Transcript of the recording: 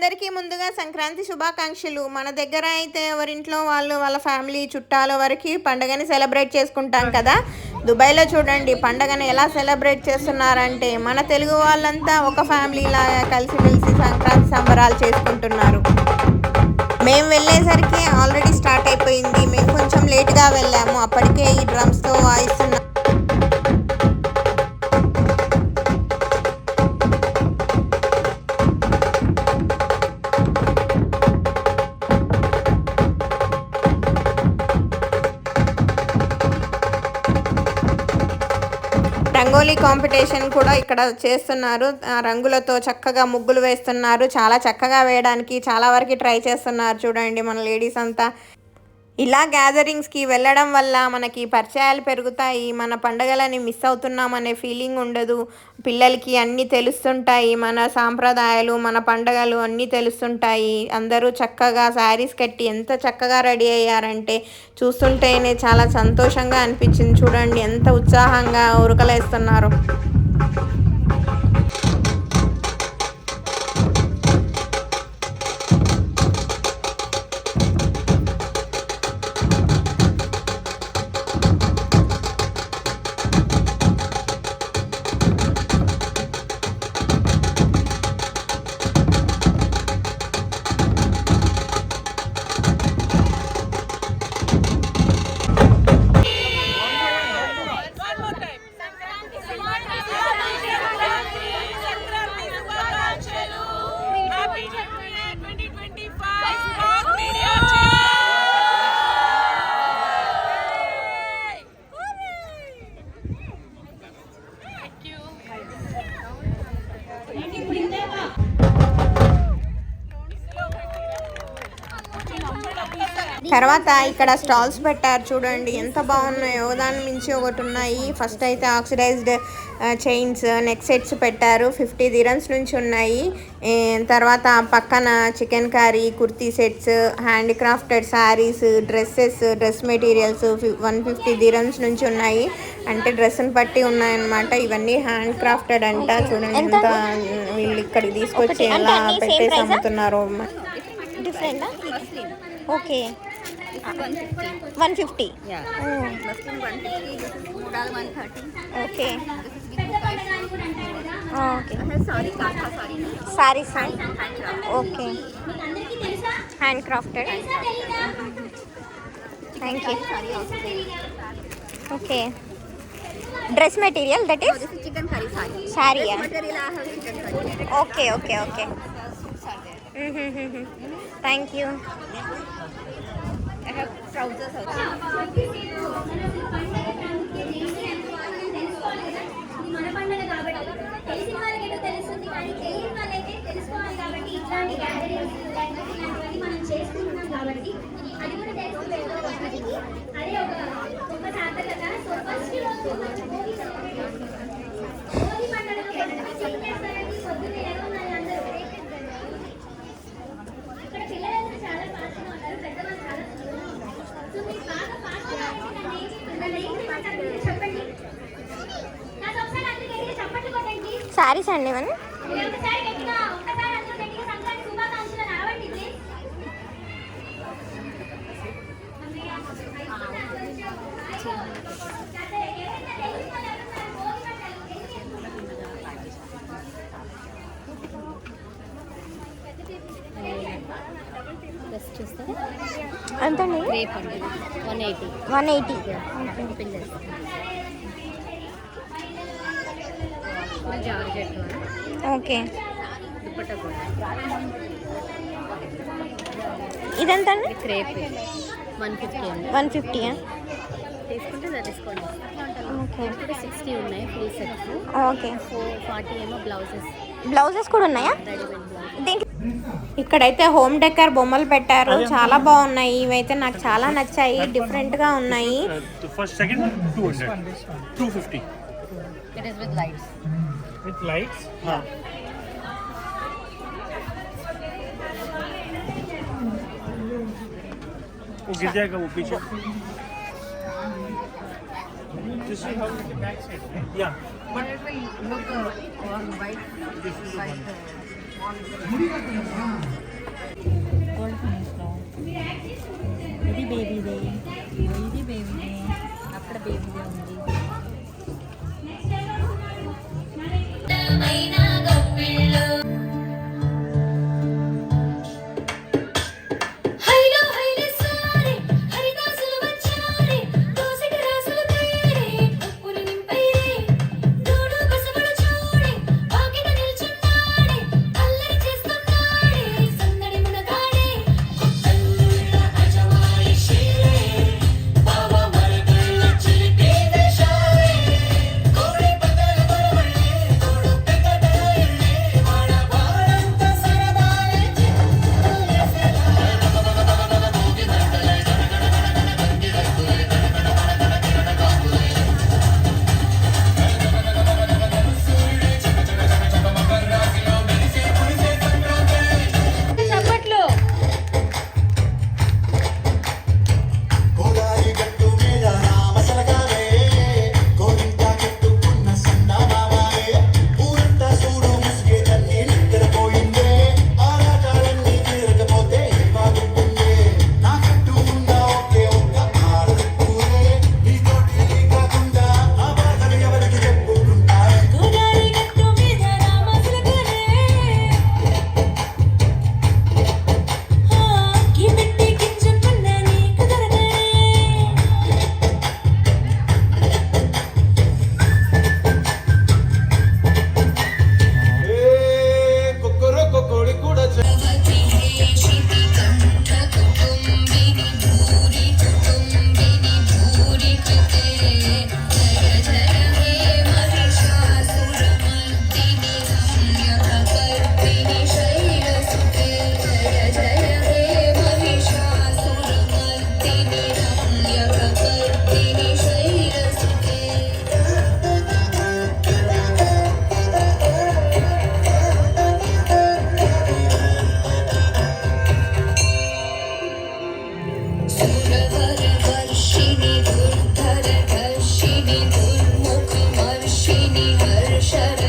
అందరికీ ముందుగా సంక్రాంతి శుభాకాంక్షలు. మన దగ్గర అయితే ఎవరింట్లో వాళ్ళు వాళ్ళ ఫ్యామిలీ చుట్టాల వరకు పండగని సెలబ్రేట్ చేసుకుంటాం కదా. దుబాయ్లో చూడండి పండగని ఎలా సెలబ్రేట్ చేస్తున్నారంటే మన తెలుగు వాళ్ళంతా ఒక ఫ్యామిలీ లాగా కలిసిమెలిసి సంక్రాంతి సంబరాలు చేసుకుంటున్నారు. మేము వెళ్ళేసరికి ఆల్రెడీ స్టార్ట్ అయిపోయింది. మేము కొంచెం లేట్గా వెళ్ళాము. అప్పటికే ఈ డ్రమ్స్తో వాయిస్తున్న రంగోలీ కాంపిటీషన్ కూడా ఇక్కడ చేస్తున్నారు. ఆ రంగులతో చక్కగా ముగ్గులు వేస్తున్నారు. చాలా చక్కగా వేయడానికి చాలా వరకు ట్రై చేస్తున్నారు. చూడండి మన లేడీస్ అంతా. ఇలా గ్యాదరింగ్స్కి వెళ్ళడం వల్ల మనకి పరిచయాలు పెరుగుతాయి మన పండగలని మిస్ అవుతున్నామనే ఫీలింగ్ ఉండదు. పిల్లలకి అన్నీ తెలుస్తుంటాయి మన సాంప్రదాయాలు మన పండగలు అన్నీ తెలుస్తుంటాయి. అందరూ చక్కగా శారీస్ కట్టి ఎంత చక్కగా రెడీ అయ్యారంటే చూస్తుంటేనే చాలా సంతోషంగా అనిపించింది. చూడండి ఎంత ఉత్సాహంగా ఉరకలేస్తున్నారు. తర్వాత ఇక్కడ స్టాల్స్ పెట్టారు చూడండి ఎంత బాగున్నాయో. దాని మించి ఒకటి ఉన్నాయి. ఫస్ట్ అయితే ఆక్సిడైజ్డ్ చైన్స్ నెక్ సెట్స్ పెట్టారు. ఫిఫ్టీ దిరన్స్ నుంచి ఉన్నాయి. తర్వాత పక్కన chikankari kurti sets handicrafted saris dresses dress materials one fifty దిరన్స్ నుంచి ఉన్నాయి. అంటే డ్రెస్ని బట్టి ఉన్నాయన్నమాట. ఇవన్నీ హ్యాండ్ క్రాఫ్టెడ్ అంట. చూడండి ఎంత వీళ్ళు ఇక్కడికి తీసుకొచ్చి ఎలా పెట్టేసి? అమ్ముతున్నారో okay. One fifty okay okay sarees okay hand crafted thank you okay dress material that is chicken curry saree. శారీయా Material I have chicken curry. Okay okay okay thank you I have trousers also. మన పండుగ తెలిసిన వాళ్ళకి తెలుస్తుంది కానీ తెలియని వాళ్ళైతే తెలుసుకోవాలి కాబట్టి ఇట్లాంటి గ్యాదరింగ్స్ ఇలాంటివన్నీ మనం చేసుకుంటున్నాం కాబట్టి అది కూడా తెలుసుకోవాలి అదే ఒక గొప్ప సార్థకత సో ఫస్ట్ డ్రెస్ చూస్తే ఎంతండి? రేప్ అండి one eighty. One eighty. Okay. Dupatta కూడా. ఇదెంతండి? ఇది క్రేప్. వన్ ఫిఫ్టీ వన్ ఫిఫ్టీయా? తీసుకుంటే అది డిస్కౌంట్ ఓకే. ఇప్పుడు సిక్స్టీ ఉన్నాయి full sets. Okay. Four forty ఏమో బ్లౌజెస్. బ్లౌజెస్ కూడా ఉన్నాయా? ఇక్కడైతే హోమ్ డెకర్ బొమ్మలు పెట్టారు. చాలా బాగున్నాయి. ఇవైతే నాకు చాలా నచ్చాయి. డిఫరెంట్గా ఉన్నాయి. The first, second, 200. 250. It is with lights. With lights? Yeah. वो गिर जाएगा वो पीछे This is how the back side. Yeah. But it will look uh, on white. This is white. Uh, Gold finish now. Baby baby day. Baby baby day. After baby day only. I know. should